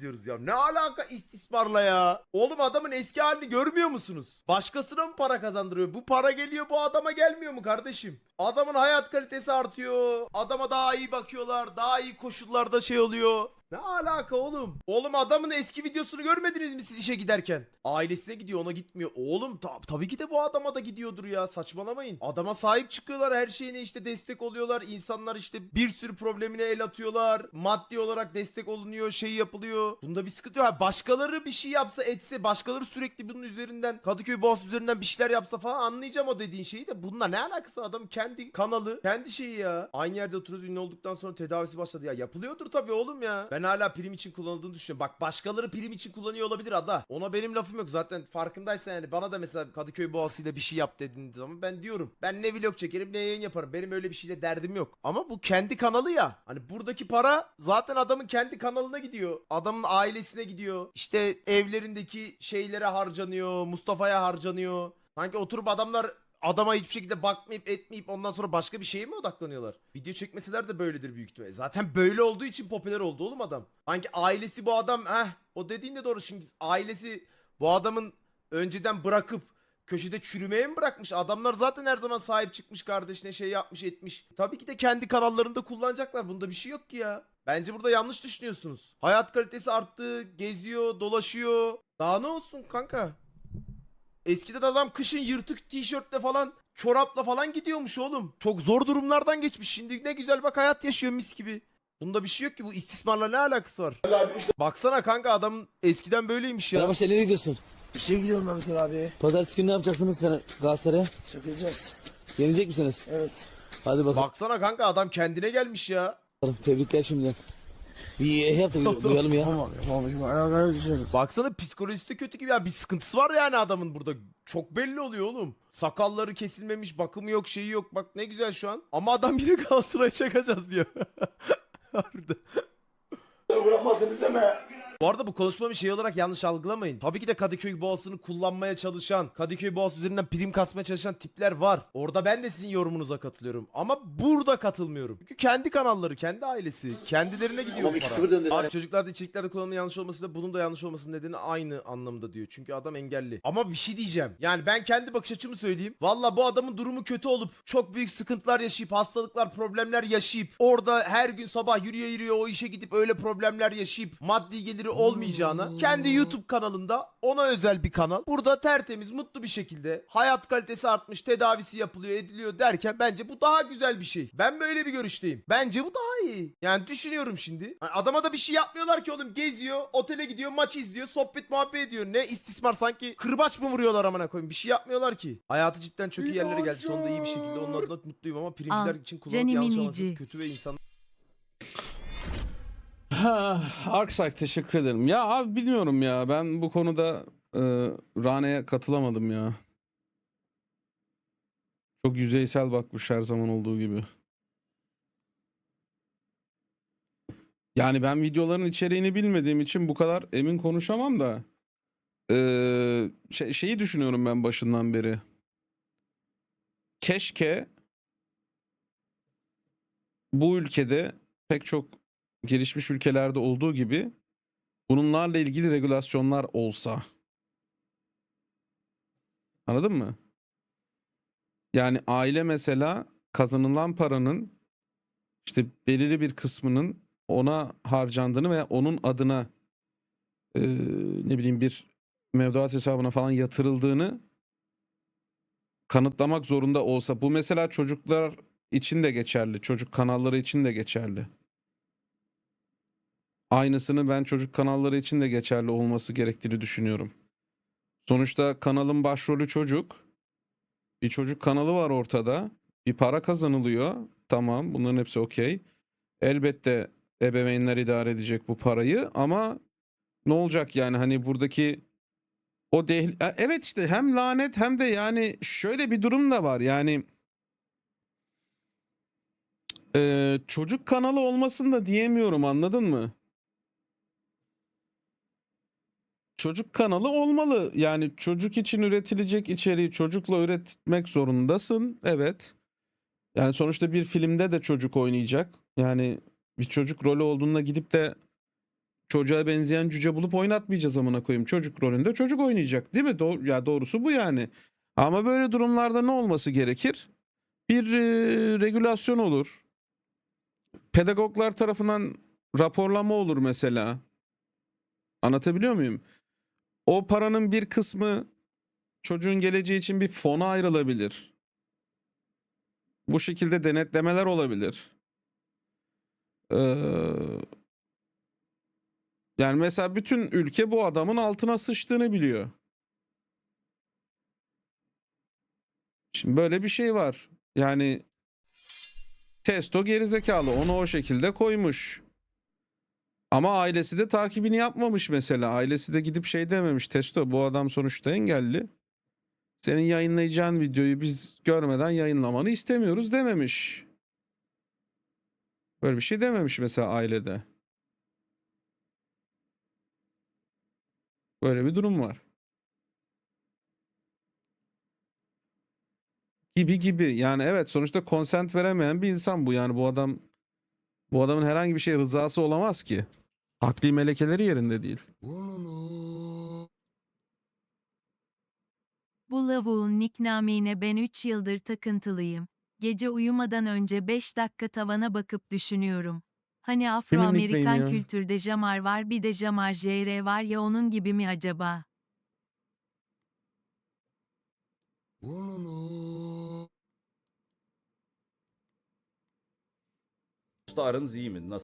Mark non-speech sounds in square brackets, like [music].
diyoruz ya. Ne alaka istismarla ya? Oğlum adamın eski halini görmüyor musunuz? Başkasına mı para kazandırıyor? Bu para geliyor bu adama gelmiyor mu kardeşim? Adamın hayat kalitesi artıyor. Adama daha iyi bakıyorlar. Daha iyi koşullarda şey oluyor. Ne alaka oğlum? Oğlum adamın eski videosunu görmediniz mi siz işe giderken? Ailesine gidiyor ona gitmiyor. Oğlum ta- tabii ki de bu adama da gidiyordur ya saçmalamayın. Adama sahip çıkıyorlar her şeyine işte destek oluyorlar. İnsanlar işte bir sürü problemine el atıyorlar. Maddi olarak destek olunuyor şey yapılıyor. Bunda bir sıkıntı yok. Ha, başkaları bir şey yapsa etse başkaları sürekli bunun üzerinden Kadıköy Boğaz üzerinden bir şeyler yapsa falan anlayacağım o dediğin şeyi de bununla ne alakası adam kendi kanalı kendi şeyi ya. Aynı yerde oturuyoruz ünlü olduktan sonra tedavisi başladı ya yapılıyordur tabii oğlum ya. Ben hala prim için kullanıldığını düşünüyorum. Bak başkaları prim için kullanıyor olabilir ada. Ona benim lafım yok zaten farkındaysan yani bana da mesela Kadıköy Boğazı'yla bir şey yap dediğin zaman ben diyorum. Ben ne vlog çekerim ne yayın yaparım. Benim öyle bir şeyle derdim yok. Ama bu kendi kanalı ya. Hani buradaki para zaten adamın kendi kanalına gidiyor. Adamın ailesine gidiyor. İşte evlerindeki şeylere harcanıyor. Mustafa'ya harcanıyor. Sanki oturup adamlar adama hiçbir şekilde bakmayıp etmeyip ondan sonra başka bir şeye mi odaklanıyorlar? Video çekmeseler de böyledir büyük ihtimalle. Zaten böyle olduğu için popüler oldu oğlum adam. Sanki ailesi bu adam heh o dediğin de doğru şimdi ailesi bu adamın önceden bırakıp köşede çürümeye mi bırakmış? Adamlar zaten her zaman sahip çıkmış kardeşine şey yapmış etmiş. Tabii ki de kendi kanallarında kullanacaklar. Bunda bir şey yok ki ya. Bence burada yanlış düşünüyorsunuz. Hayat kalitesi arttı, geziyor, dolaşıyor. Daha ne olsun kanka? Eskiden adam kışın yırtık tişörtle falan çorapla falan gidiyormuş oğlum. Çok zor durumlardan geçmiş. Şimdi ne güzel bak hayat yaşıyor mis gibi. Bunda bir şey yok ki bu istismarla ne alakası var? Baksana kanka adam eskiden böyleymiş ya. Merhaba şey nereye gidiyorsun? İşe gidiyorum Mehmet Ali abi. Pazartesi günü ne yapacaksınız Fener- Galatasaray'a? Çakacağız. Yenecek misiniz? Evet. Hadi bakalım. Baksana kanka adam kendine gelmiş ya. Tebrikler şimdiden. Eh yap da duyalım ya. Tamam yapamamışım. Ayakları düşerim. Baksana psikolojisi de kötü gibi ya. Bir sıkıntısı var yani adamın burada. Çok belli oluyor oğlum. Sakalları kesilmemiş, bakımı yok, şeyi yok. Bak ne güzel şu an. Ama adam yine [laughs] Galatasaray'a çakacağız diyor. [laughs] Harbiden. Bırakmazsınız deme. Bu arada bu konuşmamı şey olarak yanlış algılamayın. Tabii ki de Kadıköy Boğazı'nı kullanmaya çalışan, Kadıköy Boğazı üzerinden prim kasmaya çalışan tipler var. Orada ben de sizin yorumunuza katılıyorum. Ama burada katılmıyorum. Çünkü kendi kanalları, kendi ailesi, kendilerine gidiyor Tamam, bu 2-0 para. döndü. Abi çocuklarda içeriklerde kullanımın yanlış olması da bunun da yanlış olmasının nedeni aynı anlamda diyor. Çünkü adam engelli. Ama bir şey diyeceğim. Yani ben kendi bakış açımı söyleyeyim. Valla bu adamın durumu kötü olup çok büyük sıkıntılar yaşayıp hastalıklar, problemler yaşayıp orada her gün sabah yürüye yürüye o işe gidip öyle problemler yaşayıp maddi geliri olmayacağına kendi YouTube kanalında ona özel bir kanal. Burada tertemiz, mutlu bir şekilde hayat kalitesi artmış, tedavisi yapılıyor, ediliyor derken bence bu daha güzel bir şey. Ben böyle bir görüşteyim. Bence bu daha iyi. Yani düşünüyorum şimdi. Hani adama da bir şey yapmıyorlar ki oğlum. Geziyor, otele gidiyor, maç izliyor, sohbet muhabbet ediyor. Ne istismar sanki kırbaç mı vuruyorlar amına koyayım. Bir şey yapmıyorlar ki. Hayatı cidden çok iyi yerlere geldi. Sonunda iyi bir şekilde onun adına mutluyum ama primciler için kullanıp yanlış anlaşılması kötü ve insan Ha, Arksak teşekkür ederim. Ya abi bilmiyorum ya. Ben bu konuda e, Rane'ye katılamadım ya. Çok yüzeysel bakmış her zaman olduğu gibi. Yani ben videoların içeriğini bilmediğim için bu kadar emin konuşamam da. E, şey- şeyi düşünüyorum ben başından beri. Keşke bu ülkede pek çok gelişmiş ülkelerde olduğu gibi bunlarla ilgili regülasyonlar olsa. Anladın mı? Yani aile mesela kazanılan paranın işte belirli bir kısmının ona harcandığını veya onun adına eee, ne bileyim bir mevduat hesabına falan yatırıldığını kanıtlamak zorunda olsa. Bu mesela çocuklar için de geçerli. Çocuk kanalları için de geçerli. Aynısını ben çocuk kanalları için de geçerli olması gerektiğini düşünüyorum. Sonuçta kanalın başrolü çocuk. Bir çocuk kanalı var ortada. Bir para kazanılıyor. Tamam bunların hepsi okey. Elbette ebeveynler idare edecek bu parayı ama ne olacak yani hani buradaki o değil evet işte hem lanet hem de yani şöyle bir durum da var yani Eee, çocuk kanalı olmasını da diyemiyorum anladın mı? Çocuk kanalı olmalı. Yani çocuk için üretilecek içeriği çocukla üretmek zorundasın. Evet. Yani sonuçta bir filmde de çocuk oynayacak. Yani bir çocuk rolü olduğunda gidip de çocuğa benzeyen cüce bulup oynatmayacağız amına koyayım. Çocuk rolünde çocuk oynayacak değil mi? Do- ya doğrusu bu yani. Ama böyle durumlarda ne olması gerekir? Bir e, regülasyon olur. Pedagoglar tarafından raporlama olur mesela. Anlatabiliyor muyum? O paranın bir kısmı çocuğun geleceği için bir fona ayrılabilir. Bu şekilde denetlemeler olabilir. Ee, yani mesela bütün ülke bu adamın altına sıçtığını biliyor. Şimdi böyle bir şey var. Yani Testo gerizekalı onu o şekilde koymuş. Ama ailesi de takibini yapmamış mesela. Ailesi de gidip şey dememiş. Testo bu adam sonuçta engelli. Senin yayınlayacağın videoyu biz görmeden yayınlamanı istemiyoruz dememiş. Böyle bir şey dememiş mesela ailede. Böyle bir durum var. Gibi gibi. Yani evet sonuçta konsent veremeyen bir insan bu. Yani bu adam bu adamın herhangi bir şey rızası olamaz ki. Akli melekeleri yerinde değil. Bu lavuğun nickname'ine ben 3 yıldır takıntılıyım. Gece uyumadan önce 5 dakika tavana bakıp düşünüyorum. Hani Afro-Amerikan nickname'i ya? kültürde Jamar var bir de Jamar JR var ya onun gibi mi acaba? İyi mi? Nasıl?